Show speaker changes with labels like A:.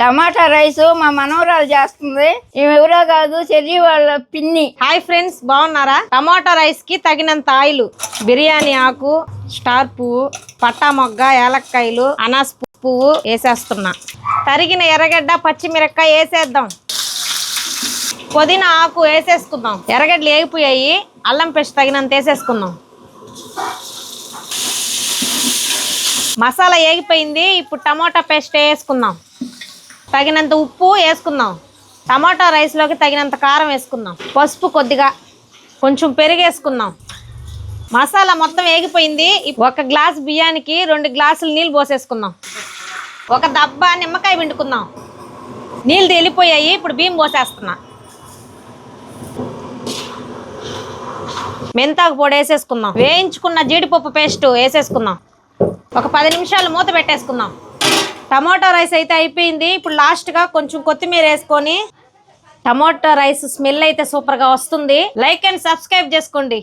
A: టమాటా rice మా మనవరాలు చేస్తుంది. ఎవరో కాదు చెర్రీ వాళ్ళ పిన్ని.
B: హాయ్ ఫ్రెండ్స్ బాగున్నారా? టమాటా రైస్కి తగినంత ఆయిల్ బిర్యానీ ఆకు స్టార్ పువ్వు పట్టా మొగ్గ ఏలక్కాయలు అనాస్ పువ్వు వేసేస్తున్నా. తరిగిన ఎర్రగడ్డ పచ్చిమిరక్కాయ వేసేద్దాం. పుదీనా ఆకు వేసేసుకుందాం. ఎర్రగడ్డలు వేగిపోయాయి అల్లం పేస్ట్ తగినంత వేసేసుకుందాం. మసాలా వేగిపోయింది ఇప్పుడు టమాటా పేస్ట్ వేసుకుందాం. తగినంత ఉప్పు వేసుకుందాం. టమాటా రైస్లోకి తగినంత కారం వేసుకుందాం. పసుపు కొద్దిగా కొంచెం పెరుగు వేసుకుందాం మసాలా మొత్తం వేగిపోయింది. ఒక గ్లాస్ బియ్యానికి రెండు గ్లాసులు నీళ్ళు పోసేసుకుందాం. ఒక దబ్బ నిమ్మకాయ పిండుకుందాం. నీళ్ళు తేలిపోయాయి. ఇప్పుడు బియ్యం పోసేస్తున్నా. మెంతాకు పొడి వేసేసుకుందాం. వేయించుకున్న జీడిపప్పు పేస్ట్ వేసేసుకుందాం. ఒక పది నిమిషాలు మూత పెట్టేసుకుందాం. టమాటో రైస్ అయితే అయిపోయింది. ఇప్పుడు లాస్ట్గా కొంచెం కొత్తిమీర వేసుకొని టమాటో రైస్ స్మెల్ అయితే సూపర్గా వస్తుంది. లైక్ అండ్ సబ్స్క్రైబ్ చేసుకోండి.